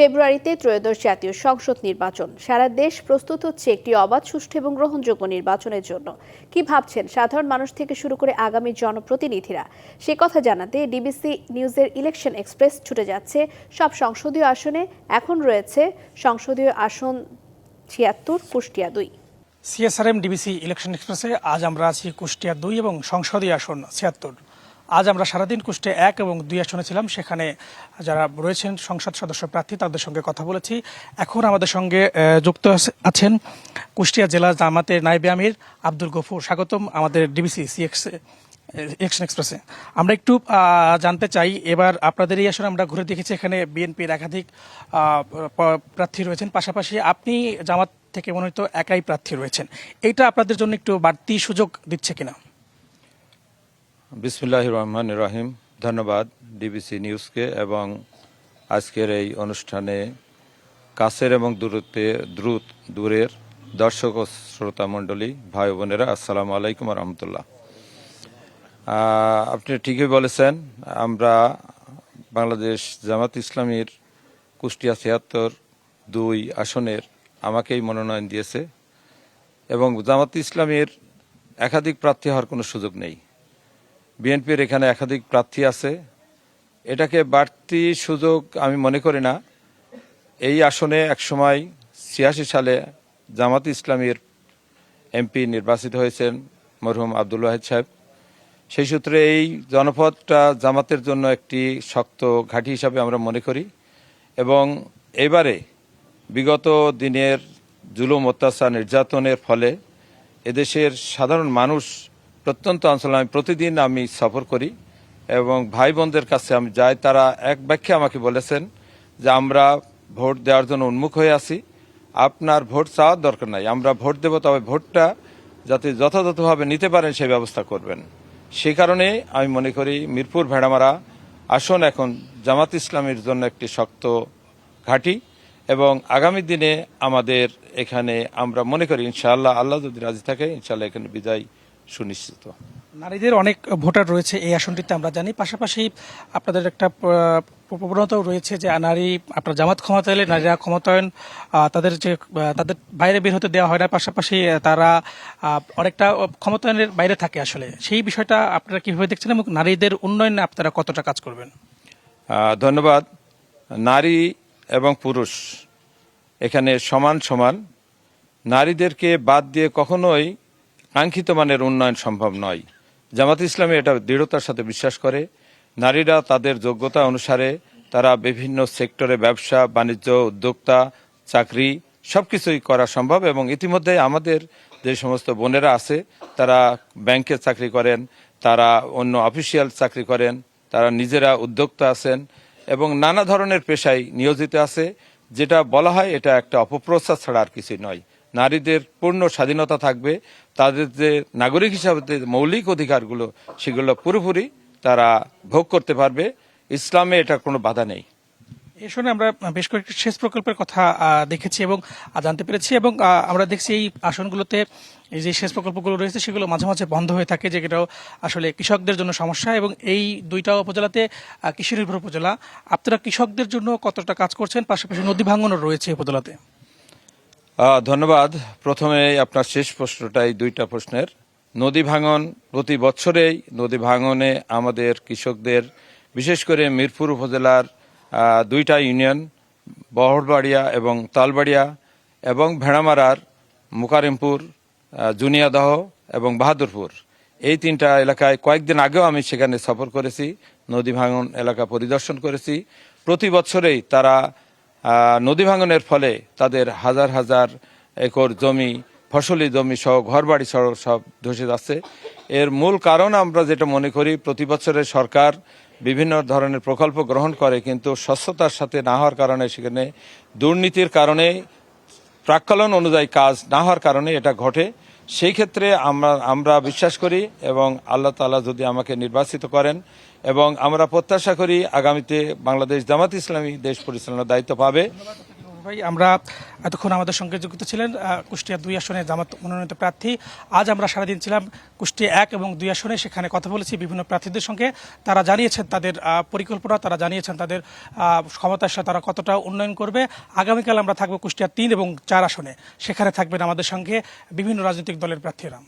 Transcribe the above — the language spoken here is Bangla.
ফেব্রুয়ারিতে ত্রয়োদশ জাতীয় সংসদ নির্বাচন। সারা দেশ প্রস্তুত হচ্ছে একটি অবাধ, সুষ্ঠু এবং গ্রহণযোগ্য নির্বাচনের জন্য। কি ভাবছেন সাধারণ মানুষ থেকে শুরু করে আগামী জনপ্রতিনিধিরা? সে কথা জানাতে ডিবিসি নিউজের ইলেকশন এক্সপ্রেস ছুটে যাচ্ছে সব সংসদীয় আসনে। এখন রয়েছে সংসদীয় আসন ছিয়াত্তর, কুষ্টিয়া দুই। সিএসআরএম, ডিবিসি ইলেকশন এক্সপ্রেসে আজ আমরা আছি কুষ্টিয়া দুই এবং সংসদীয় আসন ছিয়াত্তর। আজ আমরা সারাদিন কুষ্টিয়া এক এবং দুই আসনে ছিলাম। সেখানে যারা রয়েছেন সংসদ সদস্য প্রার্থী, তাদের সঙ্গে কথা বলেছি। এখন আমাদের সঙ্গে যুক্ত আছে- আছেন কুষ্টিয়া জেলা জামাতের নাইবে আমির আব্দুল গফুর। স্বাগতম আমাদের ডিবিসি সিএক্স ইলেকশন এক্সপ্রেসে আমরা একটু জানতে চাই, এবার আপনাদের এই আসনে আমরা ঘুরে দেখেছি, এখানে বিএনপির একাধিক প্রার্থী রয়েছেন। পাশাপাশি আপনি জামাত থেকে মনোনীত একাই প্রার্থী রয়েছেন। এইটা আপনাদের জন্য একটু বাড়তি সুযোগ দিচ্ছে কিনা? বিসমুল্লাহ রহমান রহিম ধন্যবাদ ডিবিসি নিউজকে এবং আজকের এই অনুষ্ঠানে কাছের এবং দূরত্বে দ্রুত দূরের দর্শক ও শ্রোতা মণ্ডলী, ভাই বোনেরা, আসসালামু আলাইকুম রহমতুল্লাহ। আপনি ঠিকই বলেছেন, আমরা বাংলাদেশ জামাত ইসলামীর কুষ্টিয়া ছিয়াত্তর দুই আসনের আমাকেই মনোনয়ন দিয়েছে এবং জামাত ইসলামীর একাধিক প্রার্থী হওয়ার কোনো সুযোগ নেই। বিএনপির এখানে একাধিক প্রার্থী আছে। এটাকে বাড়তি সুযোগ আমি মনে করি না। এই আসনে একসময় ছিয়াশি সালে জামাত ইসলামীর এমপি নির্বাচিত হয়েছেন মরহুম আব্দুল ওয়াহেদ সাহেব। সেই সূত্রে এই জনপদটা জামাতের জন্য একটি শক্ত ঘাঁটি হিসাবে আমরা মনে করি এবং এবারে বিগত দিনের জুলুম, অত্যাচার, নির্যাতনের ফলে এদেশের সাধারণ মানুষ প্রত্যন্ত অঞ্চলে আমি প্রতিদিন আমি সফর করি এবং ভাই বোনদের কাছে আমি যাই। তারা এক ব্যাখ্যা আমাকে বলেছেন যে আমরা ভোট দেওয়ার জন্য উন্মুখ হয়ে আছি। আপনার ভোট চাওয়ার দরকার নাই। আমরা ভোট দেব, তবে ভোটটা যাতে যথাযথভাবে নিতে পারেন, সেই ব্যবস্থা করবেন। সেই কারণে আমি মনে করি মিরপুর ভেড়ামারা আসন এখন জামাত ইসলামের জন্য একটি শক্ত ঘাঁটি এবং আগামী দিনে আমাদের এখানে আমরা মনে করি, ইনশাআল্লাহ, আল্লাহ যদি রাজি থাকে, ইনশাআল্লাহ এখানে বিজয় সুনিশ্চিত। নারীদের অনেক ভোটার রয়েছে এই আসনটিতে আমরা জানি। পাশাপাশি আপনাদের একটা প্রবণতাও রয়েছে যে নারী আপনার জামাত ক্ষমতা এলে নারীরা ক্ষমতায়ন তাদের যে তাদের বাইরে বের হতে দেওয়া হয় না। পাশাপাশি তারা অনেকটা ক্ষমতায়নের বাইরে থাকে আসলে। সেই বিষয়টা আপনারা কীভাবে দেখছেন এবং নারীদের উন্নয়নে আপনারা কতটা কাজ করবেন? ধন্যবাদ। নারী এবং পুরুষ এখানে সমান সমান। নারীদেরকে বাদ দিয়ে কখনোই কাঙ্ক্ষিত মানের উন্নয়ন সম্ভব নয়। জামাত ইসলামী এটা দৃঢ়তার সাথে বিশ্বাস করে। নারীরা তাদের যোগ্যতা অনুসারে তারা বিভিন্ন সেক্টরে ব্যবসা, বাণিজ্য, উদ্যোক্তা, চাকরি সব কিছুই করা সম্ভব এবং ইতিমধ্যে আমাদের যে সমস্ত বোনেরা আছে, তারা ব্যাংকে চাকরি করেন, তারা অন্য অফিসিয়াল চাকরি করেন, তারা নিজেরা উদ্যোক্তা আছেন এবং নানা ধরনের পেশায় নিয়োজিত আছে। যেটা বলা হয় এটা একটা অপপ্রচার ছাড়া আর কিছুই নয়। নারীদের পূর্ণ স্বাধীনতা থাকবে, তাদের যে নাগরিক হিসাবে মৌলিক অধিকারগুলো, সেগুলো পুরোপুরি তারা ভোগ করতে পারবে। ইসলামে এটা কোনো বাধা নেই। এই শুনে আমরা বেশ কয়েকটি সেচ প্রকল্পের কথা দেখেছি এবং জানতে পেরেছি এবং আমরা দেখছি এই আসনগুলোতে যে সেচ প্রকল্পগুলো রয়েছে, সেগুলো মাঝে মাঝে বন্ধ হয়ে থাকে যেটাও আসলে কৃষকদের জন্য সমস্যা এবং এই দুইটা উপজেলাতে কৃষি নির্ভর উপজেলা, আপনারা কৃষকদের জন্য কতটা কাজ করছেন? পাশাপাশি নদী ভাঙনও রয়েছে উপজেলাতে। ধন্যবাদ। প্রথমে আপনার শেষ প্রশ্নটাই দুইটা প্রশ্নের। নদী ভাঙন, প্রতি বছরেই নদী ভাঙনে আমাদের কৃষকদের, বিশেষ করে মিরপুর উপজেলার দুইটা ইউনিয়ন, বহরবাড়িয়া এবং তালবাড়িয়া এবং ভেড়ামারার, মুকারিমপুর জুনিয়াদহ এবং বাহাদুরপুর। এই তিনটা এলাকায় কয়েকদিন আগেও আমি সেখানে সফর করেছি। নদী ভাঙন এলাকা পরিদর্শন করেছি। প্রতি বছরেই তারা নদী ভাঙনের ফলে তাদের হাজার হাজার একর জমি, ফসলি জমি সহ ঘরবাড়ি সহ সব ধসে যাচ্ছে। এর মূল কারণ আমরা যেটা মনে করি, প্রতি বছরে সরকার বিভিন্ন ধরনের প্রকল্প গ্রহণ করে, কিন্তু স্বচ্ছতার সাথে না হওয়ার কারণে সেখানে দুর্নীতির কারণে, প্রাক্কলন অনুযায়ী কাজ না হওয়ার কারণে এটা ঘটে। সেই ক্ষেত্রে আমরা আমরা বিশ্বাস করি এবং আল্লাহ তাআলা যদি আমাকে নির্বাচিত করেন এবং আমরা প্রত্যাশা করি আগামীতে বাংলাদেশ জামাত ইসলামী দেশ পরিচালনার দায়িত্ব পাবে। ভাই, আমরা এতক্ষণ আমাদের সঙ্গে যুক্ত ছিলেন কুষ্টিয়া দুই আসনে জামাত মনোনীত প্রার্থী। আজ আমরা সারাদিন ছিলাম কুষ্টিয়া এক এবং দুই আসনে, সেখানে কথা বলেছি বিভিন্ন প্রার্থীদের সঙ্গে। তারা জানিয়েছেন তাদের পরিকল্পনা, তারা জানিয়েছেন তাদের ক্ষমতার সাথে তারা কতটা উন্নয়ন করবে। আগামীকাল আমরা থাকব কুষ্টিয়া তিন এবং চার আসনে। সেখানে থাকবেন আমাদের সঙ্গে বিভিন্ন রাজনৈতিক দলের প্রার্থীরা।